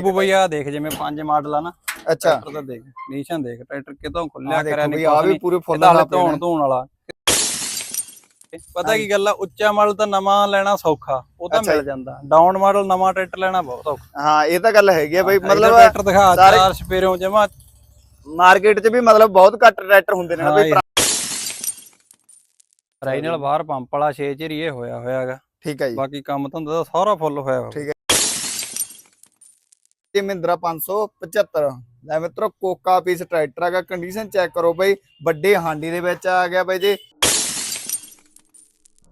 ਬੂ ਭਈਆ ਦੇਖ ਜਿਵੇਂ ਪੰਜ ਮਾਡਲ ਆ ਨਾ ਅੱਛਾ। ਟਰੈਕਟਰ ਦਾ ਦੇਖ ਨੀਸ਼ਨ ਦੇਖ ਟਰੈਕਟਰ ਕਿਤੋਂ ਖੁੱਲਿਆ ਕਰਿਆ ਨਹੀਂ ਆ ਵੀ ਪੂਰੇ ਫੁੱਲ ਦਾ ਧੋਣ ਧੋਣ ਵਾਲਾ। ਪਤਾ ਕੀ ਗੱਲ ਆ ਉੱਚਾ ਮਾਡਲ ਤਾਂ ਨਵਾਂ ਲੈਣਾ ਸੌਖਾ ਉਹ ਤਾਂ ਮਿਲ ਜਾਂਦਾ। ਡਾਊਨ ਮਾਡਲ ਨਵਾਂ ਟਰੈਕਟਰ ਲੈਣਾ ਬਹੁਤ ਔਖਾ। ਹਾਂ ਇਹ ਤਾਂ ਗੱਲ ਹੈਗੀ ਆ ਬਈ ਮਤਲਬ ਟਰੈਕਟਰ ਦਿਖਾ ਚਾਰ ਸਪੇਰੋਂ ਜਮਾ। ਮਾਰਕੀਟ 'ਚ ਵੀ ਮਤਲਬ ਬਹੁਤ ਘੱਟ ਟਰੈਕਟਰ ਹੁੰਦੇ ਨੇ ਨਾ ਬਈ ਰਾਈਨਲ ਬਾਹਰ ਪੰਪ ਵਾਲਾ 6 ਝਰੀਏ ਹੋਇਆ ਹੋਇਆਗਾ ਠੀਕ ਹੈ ਜੀ। ਬਾਕੀ ਕੰਮ ਧੰਦਾ ਦਾ ਸਾਰਾ ਫੁੱਲ ਹੋਇਆ ਹੋਇਆ। ਠੀਕ ਇਹ ਮਹਿੰਦਰਾ 575 ਲੈ ਮਿੱਤਰੋ ਕੋਕਾ ਪੀਸ ਟਰੈਕਟਰ ਹੈਗਾ ਕੰਡੀਸ਼ਨ ਚੈੱਕ ਕਰੋ ਬਈ ਵੱਡੇ ਹਾਂਡੀ ਦੇ ਵਿੱਚ ਆ ਗਿਆ ਬਈ ਜੀ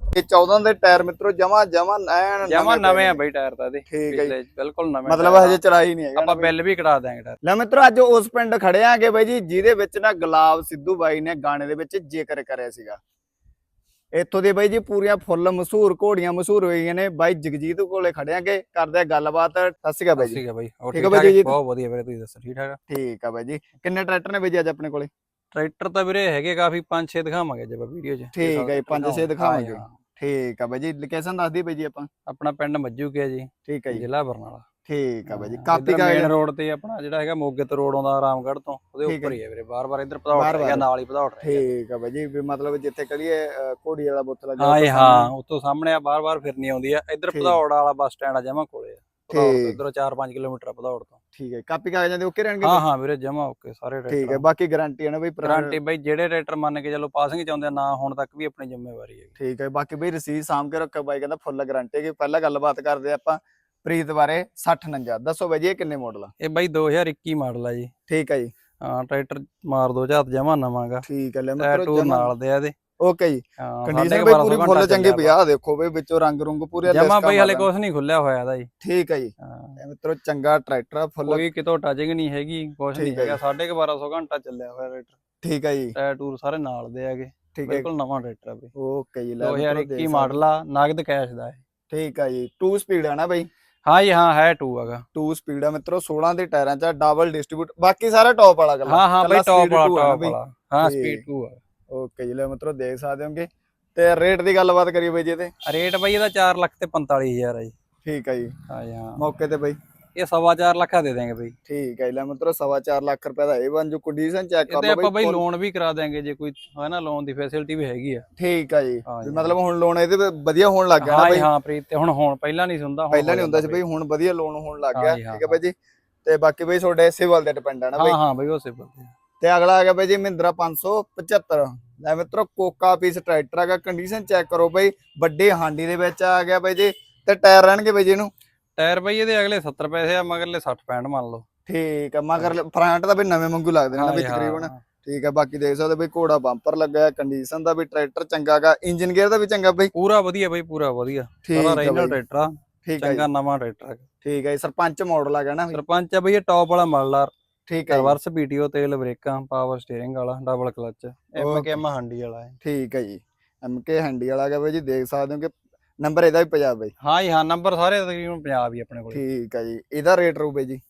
ਇਹ 14 ਦੇ ਟਾਇਰ ਮਿੱਤਰੋ ਜਮਾ ਜਮਾ ਐਨ ਜਮਾ ਨਵੇਂ ਆ। ਬਈ ਟਾਇਰ ਤਾਂ ਇਹਦੇ ਠੀਕ ਹੈ ਜੀ। ਬਿਲਕੁਲ ਨਵੇਂ ਮਤਲਬ। ਹਜੇ ਚਲਾਈ ਨਹੀਂ ਹੈਗਾ ਆਪਾਂ। ਬਿੱਲ ਵੀ ਕਢਾ ਦਾਂਗੇ ਟਾਇਰ ਲੈ ਮਿੱਤਰੋ ਅੱਜ ਉਸ ਪਿੰਡ ਖੜੇ ਆਂਗੇ ਬਾਈ ਜੀ ਜਿਹਦੇ ਵਿੱਚ ਨਾ ਗੁਲਾਬ ਸਿੱਧੂ ਬਾਈ ਨੇ ਗਾਣੇ ਦੇ ਵਿੱਚ ਜ਼ਿਕਰ ਕਰਿਆ ਸੀਗਾ ਇੱਥੋਂ ਦੇ ਬਾਈ ਜੀ ਪੂਰੀਆਂ ਫੁੱਲ ਮਸ਼ਹੂਰ ਘੋੜੀਆਂ ਮਸ਼ਹੂਰ ਹੋਈਆਂ ਨੇ। ਬਾਈ ਜਗਜੀਤ ਕੋਲੇ ਖੜੇ ਆਂਗੇ ਕਰਦੇ ਆ ਗੱਲਬਾਤ। ਸਤਿ ਸ਼੍ਰੀ ਅਕਾਲ ਬਾਈ ਜੀ। ਠੀਕ ਹੈ ਬਾਈ ਠੀਕ? ਜੀ? ਬਹੁਤ ਵਧੀਆ ਵੀਰੇ ਤੁਸੀਂ ਦੱਸੋ ਠੀਕ ਠਾਕ? ਠੀਕ ਆ ਬਾਈ ਜੀ। ਕਿੰਨੇ ਟਰੈਕਟਰ ਨੇ ਬਾਈ ਜੀ ਅੱਜ ਆਪਣੇ ਕੋਲੇ? ਟਰੈਕਟਰ ਤਾਂ ਵੀਰੇ ਹੈਗੇ ਕਾਫੀ 5-6 ਦਿਖਾਵਾਂਗੇ ਜੇ ਵੀਡੀਓ 'ਚ। ਠੀਕ ਹੈ ਜੀ, ਪੰਜ ਛੇ ਦਿਖਾਵਾਂਗੇ। ਹਾਂ, ਠੀਕ ਆ ਬਾਈ ਜੀ। ਲੋਕੇਸ਼ਨ ਦੱਸ ਦੀ ਬਾਈ ਜੀ ਆਪਾਂ। ਆਪਣਾ ਪਿੰਡ ਮੱਜੂ ਕੇ ਜੀ। ਠੀਕ ਹੈ ਜੀ। ਜ਼ਿਲ੍ਹਾ ਬਰਨਾਲਾ। ਠੀਕ ਆ ਬਾਈ ਜੀ ਕਾਪੀ ਮੇਨ ਕਾਗਜ਼ ਰੋਡ ਤੇ ਆਪਣਾ ਜਿਹੜਾ ਹੈਗਾ ਮੋਗੇ ਤੋਂ ਰੋਡ ਆਉਂਦਾ ਆਰਾਮਗੜ੍ਹ ਤੋਂ ਉਹਦੇ ਉੱਪਰ ਹੀ ਹੈ ਵੀਰੇ ਬਾਰ-ਬਾਰ ਇੱਧਰ। ਰਹਿ ਗਿਆ ਨਾਲ ਹੀ ਗਿਆ ਠੀਕ ਆ ਬਾਈ ਜੀ ਵੀ ਮਤਲਬ ਜਿੱਥੇ ਕਰੀਏ ਅ, ਘੋੜੀ ਵਾਲਾ ਬੁੱਤ ਲੱਗਾ ਹਾਂ ਹਾਂ ਉਤੋਂ ਸਾਹਮਣੇ ਆ ਬਾਰ-ਬਾਰ ਫਿਰਨੀ ਆਉਂਦੀ ਆ। ਇੱਧਰ। ਪਧੌੜ ਵਾਲਾ ਬੱਸ ਸਟੈਂਡ ਆ ਜਮਾ ਕੋਲੇ ਠੀਕ। ਇੱਧਰੋਂ 4-5 ਕਿਲੋਮੀਟਰ ਪਧੌੜ ਤੋਂ। ਠੀਕ ਹੈ ਕਾਪੀ ਕਾਗਜ਼ਾਂ ਦੇ ਓਕੇ ਰਹਿਣਗੇ ਹਾਂ ਹਾਂ ਵੀਰੇ ਜਮਾ ਓਕੇ ਸਾਰੇ ਠੀਕ ਹੈ ਬਾਕੀ ਗਾਰੰਟੀ ਹੈ ਨਾ ਬਈ ਗਾਰੰਟੀ ਬਈ ਜਿਹੜੇ ਟਰੈਕਟਰ ਮੰਨ ਕੇ ਚੱਲੋ ਪਾਸਿੰਗ ਚਾਹੁੰਦੇ ਆ ਨਾ ਹੁਣ ਤੱਕ ਵੀ ਆਪਣੀ ਜ਼ਿੰਮੇਵਾਰੀ ਹੈਗੀ। ਠੀਕ ਹੈ ਬਾਕੀ ਬਈ ਰਸੀਦ ਸਾਂਭ ਕੇ ਰੱਖਿਆ ਬਾਈ ਕਹਿੰਦਾ ਫੁੱਲ ਗਾਰੰਟੀ ਹੈ ਪਹਿਲਾਂ ਗੱਲਬਾਤ ਕਰਦੇ ਆਪਾਂ ਪ੍ਰੀਤ ਬਾਰੇ 60 49 ਦੱਸੋ ਬਾਈ ਜੀ ਇਹ ਕਿੰਨੇ ਮਾਡਲ ਆ? ਇਹ ਬਾਈ 2021 ਮਾਡਲ ਆ ਜੀ। ਠੀਕ ਹੈ ਜੀ। ਹਾਂ ਟਰੈਕਟਰ ਮਾਰ ਦੋ ਝਾਤ ਜਮਾ ਨਵਾਂਗਾ। ਠੀਕ ਹੈ ਲੈ ਜਮਾਂ- ਨਾਲ ਦੇ ਆ ਇਹਦੇ। ਓਕੇ ਜੀ। ਕੰਡੀਸ਼ਨ ਬਈ ਪੂਰੀ ਫੁੱਲ ਚੰਗੀ ਪਿਆ ਦੇਖੋ ਬਈ ਵਿੱਚੋਂ ਰੰਗ ਰੁੰਗ ਪੂਰੇ ਜਮਾ ਬਈ ਹਲੇ। ਕੁਝ ਨਹੀਂ ਖੁੱਲਿਆ ਹੋਇਆ ਦਾ ਜੀ। ਠੀਕ ਹੈ। ਜੀ ਮਿੱਤਰੋ ਚੰਗਾ ਟਰੈਕਟਰ ਆ ਫੁੱਲ ਕੋਈ ਕਿਤੋਂ ਟਚਿੰਗ ਨਹੀਂ ਹੈਗੀ ਕੁਝ ਨਹੀਂ ਹੈਗਾ। 1250 ਘੰਟਾ ਚੱਲਿਆ ਹੋਇਆ ਟਰੈਕਟਰ। ਠੀਕ ਹੈ ਜੀ। ਟਾਇਰ ਟੂਰ ਸਾਰੇ ਨਾਲ ਦੇ ਹੈਗੇ ਠੀਕ ਹੈ ਬਿਲਕੁਲ ਨਵਾਂ ਟਰੈਕਟਰ ਆ ਬਈ। ਓਕੇ ਜੀ ਲੈ ਮਿੱਤਰੋ ਦੇਖ 2021 ਸਕਦੇ। ਮਾਡਲ ਆ ਨਗਦ ਕੈਸ਼ ਦਾ ਹੈ ਠੀਕ ਹੈ ਜੀ। 2 ਸਪੀਡ ਆ ਨਾ ਬਈ। ਹਾਂ ਜੀ ਹਾਂ ਹੈ 2 ਹੈਗਾ। 2 ਸਪੀਡ ਆ ਮਿੱਤਰੋ 16 ਦੇ ਟਾਇਰਾਂ 'ਚ ਡਬਲ ਡਿਸਟ੍ਰੀਬਿਊਟ ਬਾਕੀ ਸਾਰਾ ਟੌਪ ਵਾਲਾ ਗੱਲ। ਹਾਂ ਹਾਂ ਬਈ ਟੌਪ ਵਾਲਾ ਟੌਪ ਵਾਲਾ। ਹਾਂ ਸਪੀਡ 2 ਆ। ਓਕੇ ਜੀ ਲੈ ਮਿੱਤਰੋ ਦੇਖ ਸਕਦੇ ਹੋਗੇ। ਤੇ ਰੇਟ ਦੀ ਗੱਲਬਾਤ ਕਰੀਏ ਬਈ ਜੀ ਇਹਦੇ। ਰੇਟ ਬਈ ਇਹਦਾ 4 ਲੱਖ ਤੇ 45000 ਹੈ ਜੀ। ਠੀਕ ਹੈ ਜੀ। ਹਾਂ ਜੀ ਹਾਂ। ਮੌਕੇ ਤੇ ਬਈ। ਇਹ ਸਵਾ 4 ਲੱਖ ਦਾ ਦੇ ਦਾਂਗੇ ਬਈ। ਠੀਕ ਹੈ ਲੈ ਮਿੱਤਰੋ ਸਵਾ ਲੱਖ ਰੁਪਏ ਦਾ ਇਹ ਬਣ ਜੋ। ਕੰਡੀਸ਼ਨ ਚੈੱਕ ਕਰ ਲਓ ਆਪਾਂ ਬਈ ਲੋਨ ਵੀ ਕਰਾ ਦਾਂਗੇ ਜੇ ਕੋਈ ਹੈ ਨਾ ਲੋਨ ਦੀ ਫੈਸਿਲਿਟੀ ਵੀ ਹੈਗੀ ਆ। ਠੀਕ ਹੈ ਜੀ। ਮਤਲਬ ਹੁਣ ਲੋਨ ਇਹਦੇ ਤੇ ਵਧੀਆ ਹੋਣ ਲੱਗ ਗਿਆ ਨਾ ਬਈ? ਹਾਂ ਪ੍ਰੀਤ ਤੇ ਹੁਣ ਹੁਣ ਪਹਿਲਾਂ ਨਹੀਂ ਹੁੰਦਾ ਹੁਣ ਪਹਿਲਾਂ ਨਹੀਂ ਹੁੰਦਾ ਸੀ ਬਈ ਹੁਣ ਵਧੀਆ ਲੋਨ ਹੋਣ ਲੱਗ ਗਿਆ। ਠੀਕ ਹੈ। ਬਾਈ ਜੀ। ਤੇ ਬਾਕੀ ਬਈ ਤੁਹਾਡੇ ਸਿਵਲ ਤੇ ਡਿਪੈਂਡ ਆ ਨਾ ਬਈ? ਹਾਂ ਹਾਂ ਬਈ ਉਹ ਸਿੱਪਲ ਤੇ। ਤੇ ਅਗਲਾ ਆ ਗਿਆ ਬਾਈ ਜੀ ਮਹਿੰਦਰਾ 575 ਲੈ ਮਿੱਤਰੋ ਕੋਕਾ ਪੀਸ ਟਰੈਕਟਰ ਹੈਗਾ ਕੰਡੀਸ਼ਨ ਚੈੱਕ ਕਰੋ ਬਈ। ਵੱਡੇ ਹਾਂਡੀ ਦੇ ਵਿੱਚ ਆ ਗਿਆ ਬਾਈ ਜੀ। ਤੇ ਟਾਇਰ ਰਹਿਣਗੇ ਬਾਈ ਜੀ ਇਹਨੂੰ। ਟਾਇਰ ਬਈ ਇਹਦੇ ਅਗਲੇ 70 ਪੈਸੇ ਆ ਮਗਰਲੇ 60 65 ਮੰਨ ਲਓ। ਠੀਕ ਹੈ ਮਗਰ ਫਰੰਟ ਦਾ ਵੀ ਨਵੇਂ ਵਾਂਗੂ ਲੱਗਦੇ ਨੇ ਨਾ ਤਕਰੀਬਨ। ਠੀਕ ਹੈ ਬਾਕੀ ਦੇਖ ਸਕਦੇ ਬਈ ਘੋੜਾ ਬੰਪਰ ਲੱਗਾ ਹੈ ਕੰਡੀਸ਼ਨ ਦਾ ਵੀ ਟਰੈਕਟਰ ਚੰਗਾਗਾ ਇੰਜਨ ਗੇਅਰ ਦਾ ਵੀ ਚੰਗਾ ਬਈ। ਪੂਰਾ ਵਧੀਆ ਬਈ ਪੂਰਾ ਵਧੀਆ। ਸਾਰਾ ਰੀਜਨਲ ਟਰੈਕਟਰ ਆ ਠੀਕ ਹੈ ਚੰਗਾ ਨਵਾਂ ਟਰੈਕਟਰ ਆ। ਠੀਕ ਜੀ, ਸਰਪੰਚ ਮਾਡਲ ਆ ਨਾ ਸਰਪੰਚ ਆ ਬਈ ਇਹ ਟੌਪ ਵਾਲਾ ਮਾਡਲ ਆ। ਠੀਕ ਹੈ ਰਿਵਰਸ ਪੀਟੀਓ ਤੇਲ ਬ੍ਰੇਕਾਂ ਪਾਵਰ ਸਟੀਅਰਿੰਗ ਵਾਲਾ double clutch M Okay. K M ਹਾਂਡੀ ਵਾਲਾ ਹੈ ਠੀਕ ਹੈ ਜੀ। ਐਮਕੇ ਹੈਂਡੀ ਵਾਲਾ ਆ ਗਿਆ ਬਈ ਜੀ ਦੇਖ ਸਕਦੇ ਹੋ ਕਿ ਨੰਬਰ ਇਹਦਾ ਵੀ ਪੰਜਾਬ ਬਈ। ਹਾਂ ਜੀ ਹਾਂ ਨੰਬਰ ਸਾਰੇ ਤਕਰੀਬਨ ਪੰਜਾਬ ਹੀ ਆਪਣੇ ਕੋਲ। ਠੀਕ ਹੈ ਜੀ। ਇਹਦਾ ਰੇਟ ਰੂ ਬਈ ਜੀ?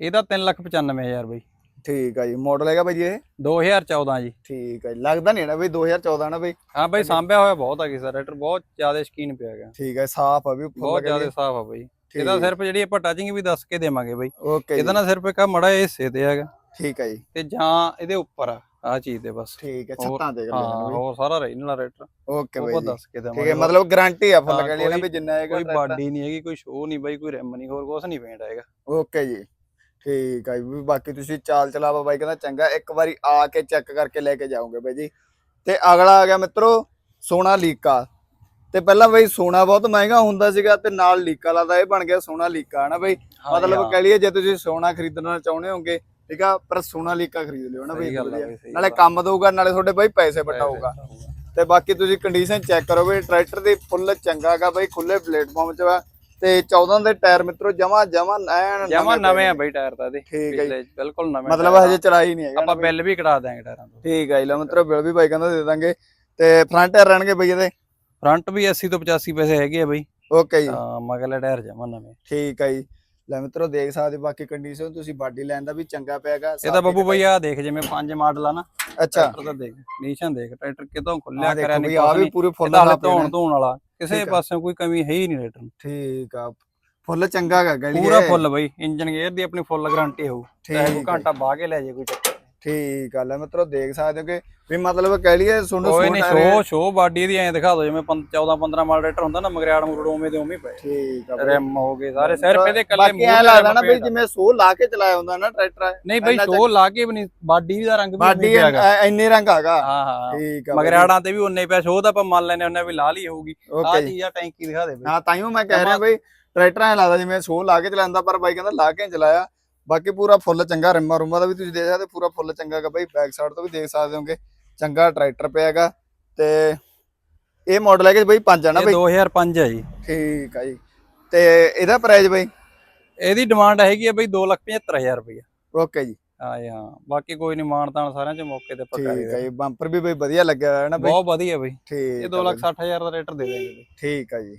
ਇਹਦਾ 395000 ਬਈ। ਠੀਕ ਹੈ ਜੀ। ਮਾਡਲ ਹੈਗਾ ਬਈ ਜੀ ਇਹ? 2014 ਜੀ। ਠੀਕ ਹੈ ਜੀ। ਲੱਗਦਾ ਨਹੀਂ ਨਾ ਬਈ 2014 ਨਾ ਬਈ। ਹਾਂ ਬਈ ਸਾਂਭਿਆ ਹੋਇਆ ਬਹੁਤ ਆ ਕਿਸੇ ਟਰੈਕਟਰ ਬਹੁਤ ਜ਼ਿਆਦਾ ਸ਼ਕੀਨ ਪਿਆ ਗਿਆ ਠੀਕ ਹੈ ਸਾਫ਼ ਆ ਵੀ ਬਹੁਤ ਜ਼ਿਆਦਾ ਸਾਫ਼ ਆ ਬਈ। ਇਹਦਾ ਸਿਰਫ ਜਿਹੜੀ ਆਪਾਂ ਟਚਿੰਗ ਵੀ ਦੱਸ ਕੇ ਦੇਵਾਂਗੇ ਬਈ। ਓਕੇ ਇਹਦਾ ਨਾ ਸਿਰਫ ਇੱਕ ਮੜਾ ਹਿੱਸੇ ਤੇ ਹੈਗਾ। ਠੀਕ ਹੈ ਜੀ। ਤੇ ਜਾਂ ਇਹਦੇ ਉੱਪਰ ਆ। ਆ ਚੀਜ਼ ਦੇ ਬਸ। ਠੀਕ ਹੈ ਛੱਤਾਂ ਦੇਖ ਹਾਂ ਲੈਣਾ ਹੋਰ ਸਾਰਾ ਰੀਜਨਲ ਰੇਟਰ ਓਕੇ ਉਹ ਬਈ ਜੀ। ਦੱਸ ਕੇ ਠੀਕ ਦੇਵਾਂਗੇ ਹੈ ਮਤਲਬ ਗਾਰੰਟੀ ਆ ਫੁੱਲ ਹਾਂ, ਗਲੀ ਨਾ ਕੋਈ- ਵੀ ਜਿੰਨਾ ਹੈਗਾ ਕੋਈ। ਬਾਡੀ ਨਹੀਂ ਹੈਗੀ ਕੋਈ ਸ਼ੋ ਨਹੀਂ ਬਾਈ ਕੋਈ ਰਿਮ ਨਹੀਂ ਹੋਰ ਕੁਝ ਨਹੀਂ ਪੇਂਟ ਹੈਗਾ। ਓਕੇ ਜੀ। ਠੀਕ ਹੈ ਵੀ ਬਾਕੀ ਤੁਸੀਂ ਚਾਲ ਚਲਾਵਾ ਬਾਈ ਕਹਿੰਦਾ ਚੰਗਾ ਇੱਕ ਵਾਰੀ ਆ ਕੇ ਚੈੱਕ ਕਰਕੇ ਲੈ ਕੇ ਜਾਓਗੇ ਬਾਈ ਜੀ। ਤੇ ਅਗਲਾ ਆ ਗਿਆ ਮਿੱਤਰੋ ਸੋਨਾ ਲੀਕਾ। ਤੇ ਪਹਿਲਾਂ ਬਈ ਸੋਨਾ ਬਹੁਤ ਮਹਿੰਗਾ ਹੁੰਦਾ ਸੀਗਾ ਤੇ ਨਾਲ ਲੀਕਾ ਲਾਦਾ ਇਹ ਬਣ ਗਿਆ ਸੋਨਾ ਲੀਕਾ ਹਨਾ ਬਈ? ਮਤਲਬ ਕਹਿ ਲਈਏ ਜੇ ਤੁਸੀਂ ਸੋਨਾ ਖਰੀਦਣਾ ਚਾਹੁੰਦੇ ਹੋਗੇ ਠੀਕ ਆ ਪਰ ਸੋਨਾ ਲੀਕਾ ਖਰੀਦ ਲਿਓ ਨਾ ਬਈ ਨਾਲੇ। ਕੰਮ ਦਊਗਾ ਨਾਲੇ ਤੁਹਾਡੇ ਬਾਈ ਪੈਸੇ ਬਟਾਊਗਾ। ਤੇ ਬਾਕੀ ਤੁਸੀਂ ਕੰਡੀਸ਼ਨ ਚੈੱਕ ਕਰੋ ਵੀ ਟਰੈਕਟਰ ਦੀ ਫੁੱਲ ਚੰਗਾਗਾ ਬਈ ਖੁੱਲੇ ਪਲੇਟਫਾਰਮ 'ਚ ਵਾ। ਤੇ 14 ਦੇ ਟਾਇਰ ਮਿੱਤਰੋ ਜਮਾ ਜਮਾ ਐਨ ਜਮਾ ਨਵੇਂ ਆ। ਬਈ ਟਾਇਰ ਤਾਂ ਇਹਦੇ। ਠੀਕ ਹੈ ਬਿਲਕੁਲ ਨਵੇਂ ਮਤਲਬ। ਹਜੇ ਚਲਾਈ ਨਹੀਂ ਹੈਗਾ ਆਪਾਂ ਬਿੱਲ ਵੀ ਕਢਾ ਦਾਂਗੇ ਟਾਇਰਾਂ ਤੋਂ। ਠੀਕ ਹੈ ਲਓ ਮਿੱਤਰੋ ਬਿਲ ਵੀ ਬਾਈ ਕਹਿੰਦਾ ਦੇ ਦਾਂਗੇ। ਤੇ ਫਰੰਟ ਟਾਇਰ ਰਹਿਣਗੇ ਬਈ ਇਹਦੇ? ਫਰੰਟ ਵੀ 80 ਤੋਂ 85 ਪੈਸੇ ਹੈਗੇ ਆ ਬਈ। ਓਕੇ ਜੀ। ਹਾਂ ਮਗਰਲੇ ਟਾਇਰ ਜਮਾ ਨਵੇਂ। ਠੀਕ ਹੈ ਜੀ। ਲੈ ਮਿੱਤਰੋ ਦੇਖ ਸਕਦੇ ਬਾਕੀ ਕੰਡੀਸ਼ਨ ਤੁਸੀਂ ਬਾਡੀ ਲੈਣ ਦਾ ਵੀ ਚੰਗਾ ਪਿਆਗਾ ਇਹ ਤਾਂ ਬੱਬੂ ਬਈ ਆ ਦੇਖ ਜਿਵੇਂ ਪੰਜ ਮਾਡਲ ਆ ਨਾ ਅੱਛਾ ਟਰੈਕਟਰ ਦਾ ਦੇਖ ਨੀਸ਼ਨ ਦੇਖ ਟਰੈਕਟਰ ਕਿਤੋਂ ਖੁੱਲਿਆ ਕਰਿਆ ਨਹੀਂ ਆ ਵੀ ਪੂਰੇ ਫੁੱਲ ਦਾ ਧੋਣ ਧੋਣ ਵਾਲਾ ਕਿਸੇ। ਪਾਸਿਓਂ ਕੋਈ ਕਮੀ ਹੈ ਹੀ ਨਹੀਂ ਟਰੈਕਟਰ ਠੀਕ ਆ ਫੁੱਲ ਚੰਗਾ ਗਾ ਗਲੀ ਪੂਰਾ ਫੁੱਲ ਬਈ ਇੰਜਨ ਗੇਅਰ ਦੀ ਆਪਣੀ ਫੁੱਲ ਗਾਰੰਟੀ ਹੋਊ ਠੀਕ। ਘੰਟਾ ਬਾਹ ਕੇ ਲੈ ਜੇ ਕੋਈ ਚੱਕਰ ਨੀ। ਠੀਕ ਗੱਲ ਹੈ ਮਿੱਤਰੋ ਦੇਖ ਸਕਦੇ ਹੋ ਕਿ ਵੀ ਮਤਲਬ ਕਹਿ ਲਈਏ ਤੁਹਾਨੂੰ ਕੋਈ ਨਹੀਂ ਆ। ਸ਼ੋ ਸ਼ੋ ਬਾਡੀ ਦੀ ਐਂ ਦਿਖਾ ਦੋ ਜਿਵੇਂ 14 15 ਮਾਡਲ ਟਰੈਕਟਰ ਹੁੰਦਾ ਨਾ ਮਗਰਿਆੜ ਮੁਰੜ ਉਵੇਂ ਦੇ ਉਵੇਂ ਪਏ। ਠੀਕ ਆ। ਰਿਮ ਹੋ ਗਏ ਸਾਰੇ ਸਿਰਫ ਇਹਦੇ ਕੱਲੇ ਬਾਕੀ ਐ ਲੱਗਦਾ ਨਾ ਬਈ ਜਿਵੇਂ ਸੋ ਲਾ ਕੇ ਚਲਾਇਆ ਹੁੰਦਾ ਨਾ ਟਰੈਕਟਰ ਨਹੀਂ ਬਈ ਸ਼ੋ ਲਾ ਕੇ ਵੀ ਨਹੀਂ ਬਾਡੀ ਦਾ ਰੰਗ ਵੀ ਬਾਡੀ ਇੰਨੇ ਰੰਗ ਹੈਗਾ। ਹਾਂ ਹਾਂ ਠੀਕ ਆ। ਮਗਰਿਆੜਾਂ ਤੇ ਵੀ ਉਨੇ ਪਿਆ ਸ਼ੋ ਤਾਂ ਆਪਾਂ ਮੰਨ ਲੈਨੇ ਉਹਨੇ ਵੀ ਲਾ ਲਈ ਹੋਊਗੀ। ਆ ਚੀਜ਼ ਆ ਟੈਂਕੀ ਦਿਖਾ ਦੇ ਬਈ। ਹਾਂ ਤਾਈਓ ਮੈਂ ਕਹਿ ਰਿਹਾ ਬਈ ਟਰੈਕਟਰ ਐ ਲੱਗਦਾ ਜਿਵੇਂ ਸੋ ਲਾ ਕੇ ਚਲਾਉਂਦਾ ਪਰ ਬਾਈ ਕਹਿੰਦਾ ਲਾ ਕੇ ਚਲਾਇਆ। ਬਾਕੀ ਪੂਰਾ ਫੁੱਲ ਚੰਗਾ ਰਿਮਾ ਰੁਮਾ ਦਾ ਵੀ ਤੁਸੀਂ ਦੇਖ ਸਕਦੇ ਪੂਰਾ ਫੁੱਲ ਚੰਗਾ ਹੈਗਾ ਬਈ ਬੈਕ ਸਾਈਡ ਤੋਂ ਵੀ ਦੇਖ ਸਕਦੇ ਹੋਗੇ। ਚੰਗਾ ਟਰੈਕਟਰ ਪਿਆ ਹੈਗਾ ਤੇ ਇਹ ਮਾਡਲ ਹੈਗਾ ਬਈ ਪੰਜ ਆ ਨਾ ਬਈ? 2005 ਹੈ ਜੀ। ਠੀਕ ਆ ਜੀ। ਤੇ ਇਹਦਾ ਪ੍ਰਾਈਸ ਬਈ? ਇਹਦੀ ਡਿਮਾਂਡ ਹੈਗੀ ਆ ਬਈ 275000 ਰੁਪਏ ਓਕੇ ਜੀ। ਹਾਂ ਜੀ, ਹਾਂ। ਬਾਕੀ ਕੋਈ ਨਹੀਂ ਮਾਨਤਾਨ ਸਾਰਿਆਂ ਚ ਮੌਕੇ ਤੇ ਪੱਕਾ ਠੀਕ ਆ ਜੀ ਬੰਪਰ ਵੀ ਬਈ ਵਧੀਆ ਲੱਗਿਆ ਹੋਇਆ ਹੈ ਨਾ ਬਈ। ਬਹੁਤ ਵਧੀਆ ਬਈ। ਠੀਕ ਇਹ ਆ ਬਈ, 260000 ਦਾ ਰੇਟਰ ਦੇ ਦੇਣਗੇ। ਠੀਕ ਆ ਜੀ।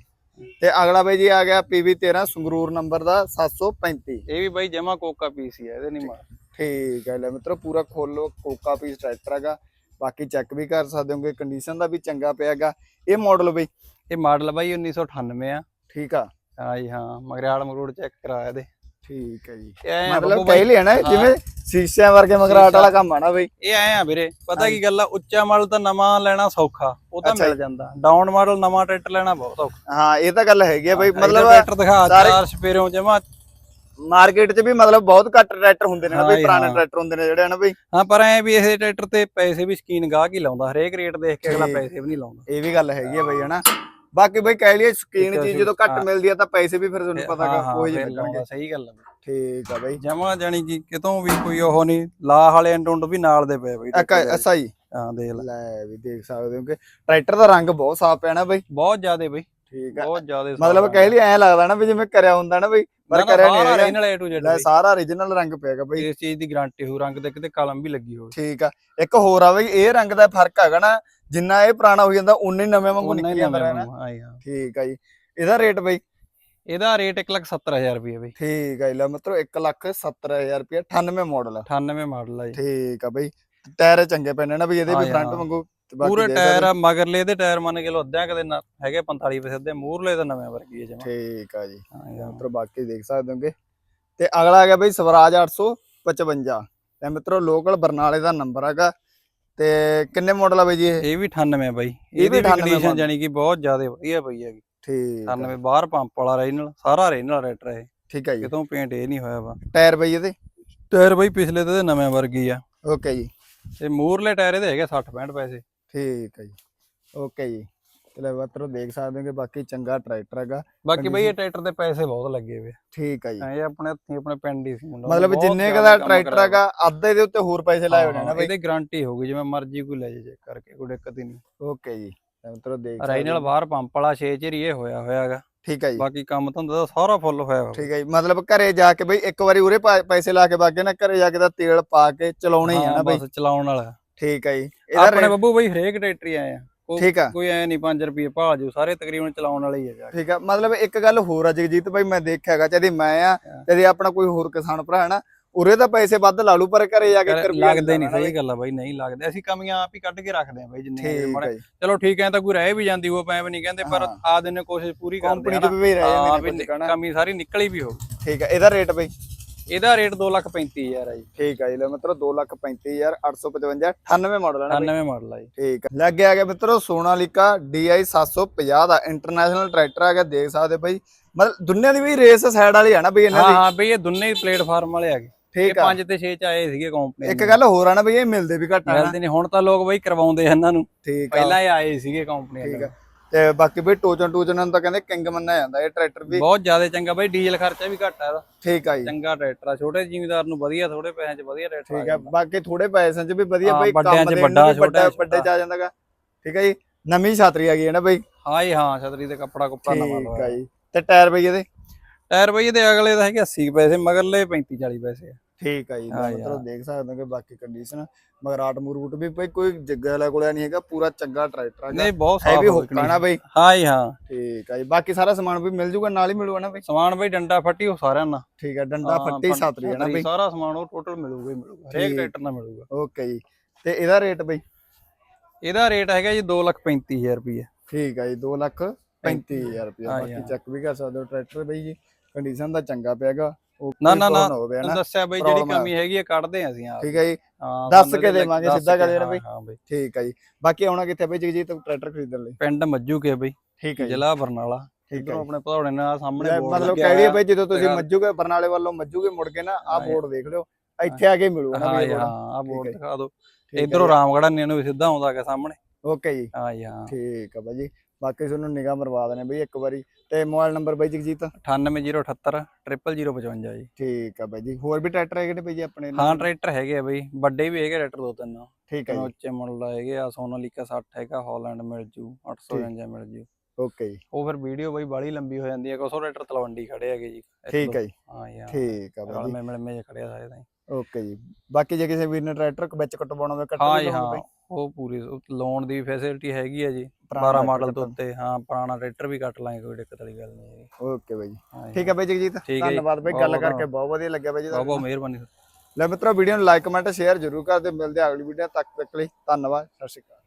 ਤੇ ਅਗਲਾ ਬਈ ਜੀ ਆ ਗਿਆ PV13 ਸੰਗਰੂਰ ਨੰਬਰ ਦਾ 735 ਇਹ ਵੀ ਬਾਈ ਜਮਾ ਕੋਕਾ ਪੀਸ ਹੀ ਹੈ ਇਹਦੇ ਨਹੀਂ ਮਾਰ। ਠੀਕ ਹੈ ਲੈ ਮਿੱਤਰੋ ਪੂਰਾ ਖੋਲੋ ਕੋਕਾ ਪੀਸ ਟਰੈਕਟਰ ਹੈਗਾ। ਬਾਕੀ ਚੈੱਕ ਵੀ ਕਰ ਸਕਦੇ ਹੋਗੇ ਕੰਡੀਸ਼ਨ ਦਾ ਵੀ ਚੰਗਾ ਪਿਆ ਹੈਗਾ। ਇਹ ਮਾਡਲ ਬਈ? ਇਹ ਮਾਡਲ ਬਾਈ 1998 ਆ। ਠੀਕ ਆ। ਹਾਂ ਜੀ ਹਾਂ ਮਗਰਿਆੜ ਮਰੂੜ ਚੈੱਕ ਕਰਾਇਆ ਇਹਦੇ। ਠੀਕ ਹੈ ਜੀ। ਐਂ ਆ ਮਤਲਬ ਬਾਈ, ਕਹਿ ਨਾ ਹਾਂ। ਜਿਵੇਂ ਸ਼ੀਸ਼ਿਆਂ ਵਰਗੇ ਮਗਰਾਟ ਵਾਲਾ ਕੰਮ ਆ ਨਾ ਬਈ। ਇਹ ਐ ਆ ਵੀਰੇ ਪਤਾ ਕੀ ਗੱਲ ਆ ਉੱਚਾ ਮਾਡਲ ਤਾਂ ਨਵਾਂ ਲੈਣਾ ਸੌਖਾ ਉਹ ਤਾਂ ਮਿਲ। ਜਾਂਦਾ। ਡਾਊਨ ਮਾਡਲ ਨਵਾਂ ਟਰੈਕਟਰ ਲੈਣਾ ਬਹੁਤ ਔਖਾ। ਹਾਂ ਇਹ ਤਾਂ ਗੱਲ ਹੈਗੀ ਆ ਬਈ ਮਤਲਬ ਟਰੈਕਟਰ ਦਿਖਾ ਚਾਰ ਸਪੇਰੋਂ ਜਮਾ। ਮਾਰਕੀਟ 'ਚ ਵੀ ਮਤਲਬ ਬਹੁਤ ਘੱਟ ਟਰੈਕਟਰ ਹੁੰਦੇ ਨੇ ਨਾ ਹਾਂ ਬਈ ਜੀ, ਪੁਰਾਣੇ ਹਾਂ। ਟਰੈਕਟਰ ਹੁੰਦੇ ਨੇ ਜਿਹੜੇ ਨਾ ਬਈ? ਹਾਂ ਪਰ ਐ ਵੀ ਇਹ ਟਰੈਕਟਰ ਤੇ ਪੈਸੇ ਵੀ ਸਕੀਨ ਗਾਹਕ ਹੀ ਲਾਉਂਦਾ ਹਰੇਕ ਰੇਟ ਦੇਖ ਕੇ ਅਗਲਾ ਠੀਕ। ਪੈਸੇ ਵੀ ਨਹੀਂ ਲਾਉਂਦਾ। ਇਹ ਵੀ ਗੱਲ ਹੈਗੀ ਆ ਬਈ ਹਨਾ? ਬਾਕੀ ਬਈ ਕਹਿ ਲਈਏ ਸਕੀਨ ਚੀਜ਼ ਜਦੋਂ ਘੱਟ। ਮਿਲਦੀ ਆ ਤਾਂ ਪੈਸੇ ਵੀ ਫਿਰ ਤੁਹਾਨੂੰ ਪਤਾ ਹਾਂ, ਗਾ ਹਾਂ, ਕੋਈ ਫਿਰ ਨਹੀਂ ਲਾਉਂਦਾ ਸਹੀ ਗੱਲ ਆ ਬਈ। ਠੀਕ ਆ ਬਈ। ਜਮਾ ਜਾਣੀ ਕਿ ਕਿਤੋਂ ਵੀ ਕੋਈ ਉਹ ਨਹੀਂ ਲਾ ਵਾਲੇ ਐਂਡੁੰਡ ਵੀ ਨਾਲ ਦੇ ਪਏ ਬਈ ਇੱਕ ਐਸਾ ਹੀ ਹਾਂ ਦੇਖ ਲੈ। ਵੀ ਦੇਖ ਸਕਦੇ ਹੋ ਕਿ ਟਰੈਕਟਰ ਦਾ ਰੰਗ ਬਹੁਤ ਸਾਫ਼ ਪਿਆ ਨਾ ਬਈ। ਬਹੁਤ ਜ਼ਿਆਦੇ ਬਈ। ਠੀਕ ਆ। ਬਹੁਤ ਜ਼ਿਆਦੇ ਮਤਲਬ ਕਹਿ ਲਈ ਐਂ ਲੱਗਦਾ ਨਾ ਵੀ ਜਿਵੇਂ ਕਰਿਆ ਹੁੰਦਾ ਨਾ ਬਈ ਪਰ ਕਰਿਆ ਨਹੀਂ ਹੈਗਾ। ਇਹਨਾਂ ਏ ਟੂ ਜ਼ੈਡ ਲੈ ਸਾਰਾ origignal ਰੰਗ ਪਿਆਗਾ ਬਈ। ਇਸ ਚੀਜ਼ ਦੀ ਗਾਰੰਟੀ ਹੋ ਰੰਗ ਤੇ ਕਿਤੇ ਕਲਮ ਵੀ ਲੱਗੀ ਹੋਵੇ। ਠੀਕ ਆ। ਇੱਕ ਹੋਰ ਆ ਬਈ ਇਹ ਰੰਗ ਦਾ ਫ਼ਰਕ ਹੈਗਾ ਨਾ ਜਿੰਨਾ ਇਹ ਪੁਰਾਣਾ ਹੋ ਜਾਂਦਾ ਉਨੇ ਹੀ ਨਵੇਂ ਵਾਂਗੂ ਨਿਕਲ ਜਾਂਦਾ ਹਾਂ ਠੀਕ ਆ ਜੀ। ਇਹਦਾ ਰੇਟ ਬਈ? ਇਹਦਾ ਰੇਟ 170000 ਰੁਪਏ ਬਈ। ਠੀਕ ਆ ਜੀ ਲੈ ਮਿੱਤਰੋ 170000 ਰੁਪਏ 98 ਮਾਡਲ 98 ਮਾਡਲ ਆ। ਜੀ। ਠੀਕ ਆ ਬਈ। ਟਾਇਰ ਚੰਗੇ ਪੈਣੇ ਨਾ ਬਈ ਇਹਦੇ ਵੀ ਫਰੰਟ। ਵਾਂਗੂ ਪੂਰੇ ਟਾਇਰ ਆ ਮਗਰਲੇ ਦੇ ਟਾਇਰ ਮੰਨ ਕੇ ਲੋ ਅੱਧਿਆਂ ਕਦੇ ਨਾ ਹੈਗੇ 45 ਪੈਸੇ ਅੱਧੇ ਮੂਰਲੇ ਤਾਂ ਨਵੇਂ ਵਰਗੀ ਹੈ ਜਮਾ। ਠੀਕ ਆ ਜੀ। ਹਾਂ ਜੀ, ਹਾਂ। ਮਿੱਤਰੋ ਬਾਕੀ ਦੇਖ ਸਕਦੇ ਹੋਗੇ। ਤੇ ਅਗਲਾ ਆ ਗਿਆ ਬਈ ਸਵਰਾਜ 855 ਤੇ ਮਿੱਤਰੋ ਲੋਕਲ ਬਰਨਾਲੇ ਦਾ ਨੰਬਰ ਹੈਗਾ। ਤੇ ਕਿੰਨੇ ਮਾਡਲ ਆ ਬਈ ਜੀ ਇਹ? ਇਹ ਵੀ 98 ਬਾਈ। ਇਹਦੀ ਵੀ 98 ਕੰਡੀਸ਼ਨ। ਜਾਨੀ ਕਿ ਬਹੁਤ ਜ਼ਿਆਦਾ ਵਧੀਆ ਪਈ ਹੈਗੀ। ਠੀਕ ਆ, 98 ਬਾਹਰ ਪੰਪ ਵਾਲਾ ਰੇਨਲ ਸਾਰਾ ਰੇਨਲ ਰੈਟਰ ਹੈ ਠੀਕ ਹੈ ਜੀ। ਕਿਤੋਂ ਪੇਂਟ ਇਹ ਨਹੀਂ ਹੋਇਆ ਵਾ। ਟਾਇਰ ਬਈ ਇਹਦੇ? ਟਾਇਰ ਬਈ ਪਿਛਲੇ ਤੇ ਨਵੇਂ ਵਰਗੀ ਆ। ਓਕੇ ਜੀ। ਤੇ ਮੂਰਲੇ ਟਾਇਰ ਇਹਦੇ ਹੈਗੇ 60 65 ਪੈਸੇ। ਠੀਕ ਹੈ ਜੀ। ਓਕੇ ਜੀ। ਮਿੱਤਰੋ ਦੇਖ ਸਕਦੇ ਹੋ ਕਿ ਬਾਕੀ ਚੰਗਾ ਟਰੈਕਟਰ ਹੈਗਾ। ਬਾਕੀ ਬਈ ਇਹ ਟਰੈਕਟਰ ਤੇ ਪੈਸੇ ਬਹੁਤ ਲੱਗੇ ਵੇ ਠੀਕ ਹੈ ਜੀ। ਇਹ ਆਪਣੇ ਹੱਥੀਂ ਆਪਣੇ ਪਿੰਡ ਹੀ ਸੀ ਮੁੰਡਾ। ਮਤਲਬ ਜਿੰਨੇ ਕਦਾ ਕੰਮ ਟਰੈਕਟਰ ਹੈਗਾ ਅੱਧੇ ਦੇ ਉੱਤੇ ਹੋਰ ਪੈਸੇ ਲਾਏ ਹੋਣੇ ਨਾ ਬਈ। ਇਹਦੀ ਗਾਰੰਟੀ ਹੋਊਗੀ ਜਿਵੇਂ ਮਰਜ਼ੀ ਕੋਈ ਲੈ ਜੇ ਕਰਕੇ ਕੋਈ ਦਿੱਕਤ ਹੀ ਨਹੀਂ। ਓਕੇ ਜੀ ਮਿੱਤਰੋ ਦੇਖ ਸਕਦੇ ਹੋ। ਬਾਹਰ ਪੰਪ ਵਾਲਾ 6 ਚਿਰ ਇਹ ਹੋਇਆ ਹੋਇਆਗਾ ਠੀਕ ਹੈ ਜੀ। ਬਾਕੀ ਕੰਮ ਧੰਦਾ ਦਾ ਸਾਰਾ ਫੁੱਲ ਹੋਇਆ ਹੋਇਆ। ਠੀਕ ਹੈ ਜੀ ਮਤਲਬ ਘਰੇ ਜਾ ਕੇ ਬਈ ਇੱਕ ਵਾਰੀ ਉਰੇ ਪੈਸੇ ਲਾ ਕੇ ਬਾਗੇ ਨਾ ਘਰੇ ਜਾ ਕੇ ਤਾਂ ਤੇਲ ਪਾ ਕੇ ਚਲਾਉਣਾ ਹੀ ਆ ਨਾ ਬਈ। ਬਸ ਚਲਾਉਣ ਵਾਲਾ। ਠੀਕ ਹੈ ਜੀ ਆਪਣੇ ਬੱਬੂ ਬਈ ਹਰੇਕ ਟਰੈਕਟਰ ਆਏ ਆ। ਠੀਕ ਆ। ਕੋਈ ਐ ਨਹੀਂ 5 ਰੁਪਏ ਭਾਲ ਜੂ ਸਾਰੇ ਤਕਰੀਬਨ ਚਲਾਉਣ ਵਾਲੇ ਹੀ ਆ ਜਾ। ਠੀਕ ਆ ਮਤਲਬ ਇੱਕ ਗੱਲ ਹੋਰ ਆ ਜਗਜੀਤ ਭਾਈ ਮੈਂ ਦੇਖਿਆਗਾ ਚਾਹੇ ਮੈਂ ਆ। ਚਾਹੇ ਆਪਣਾ ਕੋਈ ਹੋਰ ਕਿਸਾਨ ਭਰਾ ਹੈ ਨਾ ਉਰੇ ਤਾਂ ਪੈਸੇ ਵੱਧ ਲਾ ਲੂ ਪਰ ਘਰੇ ਜਾ ਕੇ ਰੁਪਿਆ ਲੱਗਦੇ ਨਹੀਂ ਸਹੀ ਗੱਲ ਆ ਬਾਈ ਨਹੀਂ ਲੱਗਦੇ। ਅਸੀਂ ਕਮੀਆਂ ਆਪ ਹੀ ਕੱਢ ਕੇ ਰੱਖਦੇ ਆ ਬਾਈ ਜਿੰਨੇ ਮਾੜੇ ਚਲੋ ਠੀਕ ਹੈ ਤਾਂ ਕੋਈ ਰਹਿ ਵੀ ਜਾਂਦੀ ਉਹ ਪੈ ਵੀ ਨਹੀਂ ਕਹਿੰਦੇ ਪਰ। ਆ ਦਿਨ ਕੋਸ਼ਿਸ਼ ਪੂਰੀ ਕਰਦੇ ਕੰਪਨੀ ਆ ਚ ਨਾ। ਵੀ ਰਹਿ ਜਾਂਦੇ ਕਮੀ ਸਾਰੀ ਨਿਕਲੀ ਵੀ ਹੋ ਠੀਕ ਆ ਇਹਦਾ ਰੇਟ ਬਈ? ਇਹਦਾ ਰੇਟ 235000 ਆ ਜੀ। ਠੀਕ ਆ ਜੀ ਲੈ ਮਿੱਤਰੋ 235855 98 ਮਾਡਲ ਹੈ ਨਾ ਬਈ? 98 ਮਾਡਲ ਆ ਜੀ। ਠੀਕ ਆ। ਲੱਗ ਗਿਆ ਗਿਆ ਮਿੱਤਰੋ ਸੋਨਾਲੀਕਾ DI 750 ਦਾ ਇੰਟਰਨੈਸ਼ਨਲ ਟਰੈਕਟਰ ਹੈਗਾ ਦੇਖ ਸਕਦੇ ਬਈ। ਮਤਲਬ ਦੁਨੀਆ ਦੀ ਵੀ ਰੇਸ ਸਾਈਡ ਵਾਲੀ ਆ ਨਾ ਬਈ ਇਹਨਾਂ ਹਾਂ ਦੀ? ਹਾਂ ਬਈ ਇਹ ਦੋਨੇ ਹੀ ਪਲੇਟਫਾਰਮ ਵਾਲੇ ਆ ਇਹ ਠੀਕ ਆ। 5 ਤੇ 6 ਚ ਆਏ ਸੀਗੇ ਕੰਪਨੀ ਇੱਕ ਗੱਲ ਹੋਰ ਆ ਨਾ ਬਈ ਇਹ ਮਿਲਦੇ ਵੀ ਘੱਟ ਆ ਨਾ। ਮਿਲਦੇ ਨਹੀਂ ਹੁਣ ਤਾਂ ਲੋਕ ਬਈ ਕਰਵਾਉਂਦੇ ਆ ਇਹਨਾਂ ਨੂੰ। ਠੀਕ ਆ। ਪਹਿਲਾਂ ਇਹ ਆਏ ਸੀਗੇ ਕੰਪਨੀ ਠੀਕ ਆ। ਤੇ ਬਾਕੀ ਬਈ ਟੋਚਨ ਟੂਚਨ ਨੂੰ ਤਾਂ ਕਹਿੰਦੇ ਕਿੰਗ ਮੰਨਿਆ ਜਾਂਦਾ ਇਹ ਟਰੈਕਟਰ ਵੀ ਬਹੁਤ ਜ਼ਿਆਦਾ ਚੰਗਾ ਬਈ ਡੀਜ਼ਲ ਖਰਚਾ ਵੀ ਘੱਟ ਆ ਇਹਦਾ। ਠੀਕ ਆ ਜੀ। ਚੰਗਾ ਟਰੈਕਟਰ ਆ ਛੋਟੇ ਜ਼ਿਮੀਦਾਰ ਨੂੰ ਵਧੀਆ ਥੋੜੇ ਪੈਸਿਆਂ 'ਚ ਵਧੀਆ ਟਰੈਕਟਰ ਠੀਕ ਆ ਬਾਕੀ ਥੋੜੇ ਪੈਸਿਆਂ 'ਚ ਵੀ ਵਧੀਆ ਬਈ ਕੰਮ ਦੇ ਵੱਡਾ, 'ਚ ਵੱਡੇ ਚ ਆ ਜਾਂਦਾਗਾ। ਠੀਕ ਆ ਜੀ ਨਵੀਂ ਛਾਤਰੀ ਆ ਗਈ ਹੈ ਨਾ ਬਈ? ਹਾਂ ਜੀ ਹਾਂ ਛਤਰੀ ਤੇ ਕੱਪੜਾ ਕੁੱਪੜਾ ਨਵਾਂ ਠੀਕ ਆ ਜੀ ਤੇ ਟਾਇਰ ਬਈ ਇਹਦੇ? ਟਾਇਰ ਬਈ ਇਹਦੇ ਅਗਲੇ ਦਾ ਹੈਗੇ 80 ਪੈਸੇ ਮਗਰਲੇ 35 40 ਪੈਸੇ ਆ। ਠੀਕ ਆ ਜੀ ਹਾਂ ਮਤਲਬ। ਦੇਖ ਸਕਦੇ ਹੋ ਕਿ ਬਾਕੀ ਕੰਡੀਸ਼ਨ ਮਗਰਾਟ ਮੂਰੂਟ ਵੀ ਬਈ ਕੋਈ ਜੱਗਾ ਵਾਲਾ ਕੋਲਿਆ ਨਹੀਂ ਹੈਗਾ ਪੂਰਾ ਚੰਗਾ ਟਰੈਕਟਰ ਹੈਗਾ। ਨਹੀਂ ਬਹੁਤ ਸਾਫ਼ ਹੈਵੀ ਹੁੱਕਾ ਨਾ ਬਈ। ਹਾਂ ਜੀ ਹਾਂ। ਠੀਕ ਆ ਜੀ ਬਾਕੀ ਸਾਰਾ ਸਮਾਨ ਵੀ ਮਿਲ ਜੂਗਾ ਨਾਲ ਹੀ ਮਿਲੂਗਾ ਨਾ ਬਈ। ਸਮਾਨ ਬਈ ਡੰਡਾ ਫੱਟੀ ਉਹ ਸਾਰਿਆਂ ਨਾਲ। ਠੀਕ ਆ ਡੰਡਾ ਹਾਂ, ਫੱਟੀ ਛਾਤਰੀ ਹੈ ਨਾ ਬਈ। ਸਾਰਾ ਸਮਾਨ ਉਹ ਟੋਟਲ ਮਿਲੂਗਾ ਹੀ ਮਿਲੂਗਾ ਹਰੇਕ ਠੀਕ। ਟਰੈਕਟਰ ਨਾਲ ਮਿਲੂਗਾ। ਓਕੇ ਜੀ ਤੇ ਇਹਦਾ ਰੇਟ ਬਈ? ਇਹਦਾ ਰੇਟ ਹੈਗਾ ਜੀ 235000 ਰੁਪਏ ਠੀਕ ਆ ਜੀ 2 ਲੱਖ 35000 ਰੁਪਏ ਹਾਂ ਬਾਕੀ ਯਾਰ। ਚੈੱਕ ਵੀ ਕਰ ਸਕਦੇ ਹੋ ਟਰੈਕਟਰ ਬਈ ਜੀ। ਕੰਡੀਸ਼ਨ ਦਾ ਚੰਗਾ ਪਿਆਗਾ ਨਾ, ਨਾ, ਨਾ, ਦੱਸਿਆ ਬਈ ਜਿਹੜੀ ਆ। ਕਮੀ ਹੈਗੀ ਹੈ ਕੱਢਦੇ ਹਾਂ ਅਸੀਂ ਆਪ। ਠੀਕ ਹੈ ਜੀ। ਦੱਸ ਕੇ ਦੇਵਾਂਗੇ, ਸਿੱਧਾ ਦੇਣਾ ਹਾਂ, ਬਈ। ਹਾਂ ਬਈ। ਠੀਕ ਹੈ ਜੀ। ਬਾਕੀ ਆਉਣਾ ਕਿੱਥੇ ਬਈ ਜਗਜੀਤ ਟਰੈਕਟਰ ਖਰੀਦਣ ਲਈ? ਪਿੰਡ ਮੱਜੂ ਕੇ ਬਈ ਠੀਕ ਹੈ ਜ਼ਿਲ੍ਹਾ ਬਰਨਾਲਾ। ਠੀਕ ਹੈ ਆਪਣੇ ਭਦੌੜੇ ਨਾਲ ਸਾਹਮਣੇ ਮਤਲਬ ਕਹਿ ਰਹੀ। ਬਈ ਜਦੋਂ ਤੁਸੀਂ। ਮੱਜੂਗੇ ਬਰਨਾਲੇ ਵੱਲੋਂ ਮੱਜੂਗੇ ਮੁੜ ਕੇ ਨਾ ਆਹ ਬੋਰਡ ਦੇਖ ਲਿਓ। ਇੱਥੇ ਆ ਕੇ ਮਿਲੂਗਾ ਨਾ ਹਾਂ ਹਾਂ। ਆ ਠੀਕ ਬੋਰਡ। ਦਿਖਾ ਦਿਓ। ਇਧਰੋਂ। ਰਾਮਗੜਾ ਨੇ ਨੂੰ ਸਿੱਧਾ ਆਉਂਦਾ ਹੈਗਾ ਸਾਹਮਣੇ। ਓਕੇ ਜੀ। ਹਾਂ ਜੀ ਹਾਂ। ਠੀਕ ਆ ਬਾਈ ਜੀ। ਬਾਕੀ ਤੁਹਾਨੂੰ ਨਿਗਾਹ ਮਰਵਾ ਦਨੇ ਬਈ ਇੱਕ ਵਾਰੀ। ਤੇ ਮੋਬਾਈਲ ਨੰਬਰ ਬਾਈ ਜਗਜੀਤ? 98078 00055 ਜੀ। ਠੀਕ ਆ ਬਾਈ ਜੀ। ਹੋਰ ਵੀ ਟਰੈਕਟਰ ਹੈਗੇ ਨੇ ਬਈ ਜੀ ਆਪਣੇ ਨਾਲ? ਹਾਂ ਟਰੈਕਟਰ ਹੈਗੇ ਆ ਬਈ। ਵੱਡੇ ਵੀ ਹੈਗੇ ਟਰੈਕਟਰ ਦੋ ਤਿੰਨ। ਠੀਕ ਹੈ ਜੀ। ਉੱਚੇ ਮੁੱਲ ਹੈਗੇ ਆ ਸੋਨਾਲੀਕਾ 60 ਹੈਗਾ ਹਾਲੈਂਡ ਮਿਲ ਜੂ 855 ਮਿਲ ਜੂ। ਓਕੇ ਜੀ। ਉਹ ਫਿਰ ਵੀਡੀਓ ਬਈ ਬਾਲੀ ਲੰਬੀ ਹੋ ਜਾਂਦੀ ਹੈ ਉਹ ਟਰੈਕਟਰ ਤਲਵੰਡੀ ਖੜੇ ਹੈਗੇ ਜੀ। ਇੱਕ ਠੀਕ ਦੋ। ਹੈ ਜੀ। ਹਾਂ ਯਾਰ। ਠੀਕ ਆ ਬਾਈ ਰਲ ਜੀ। ਮੈਂ ਮਿਲ ਮੇ ਸਾਰੇ ਤਾਂ। ਓਕੇ ਜੀ। ਬਾਕੀ ਜੇ ਕਿਸੇ ਵੀਰ ਨੇ ਟਰੈਕਟਰ ਵਿੱਚ ਕਟਵਾਉਣਾ ਹੋਵੇ ਕੱਟ ਹਾਂ ਜੀ ਹਾਂ। ਉਹ ਪੂਰੀ ਲੋਨ ਦੀ ਫੈਸਿਲਿਟੀ ਹੈਗੀ ਆ ਜੀ। 12 ਮਾਡਲ ਤੋਂ ਉੱਤੇ ਹਾਂ ਪੁਰਾਣਾ ਟਰੈਕਟਰ ਵੀ ਕੱਟ ਲਾਂਗੇ ਕੋਈ ਦਿੱਕਤ ਵਾਲੀ ਗੱਲ ਨਹੀਂ ਹੈਗੀ। ਓਕੇ ਬਾਈ ਜੀ। ਜੀ, ਠੀਕ ਹੈ ਬਾਈ ਜਗਜੀਤ ਜੀ। ਧੰਨਵਾਦ ਬਾਈ ਗੱਲ ਕਰਕੇ ਬਹੁਤ ਵਧੀਆ ਲੱਗਿਆ ਬਾਈ ਜੀ ਬਹੁਤ ਬਹੁਤ। ਮਿਹਰਬਾਨੀ। ਲੈ ਮਿੱਤਰੋ ਵੀਡੀਓ ਨੂੰ ਲਾਈਕ ਕਮੈਂਟ ਸ਼ੇਅਰ ਜ਼ਰੂਰ ਕਰਦੇ ਮਿਲਦੇ ਆ ਅਗਲੀ ਵੀਡੀਓ ਤੱਕ ਤੱਕ ਲਈ ਧੰਨਵਾਦ ਸਤਿ ਸ਼੍ਰੀ ਅਕਾਲ।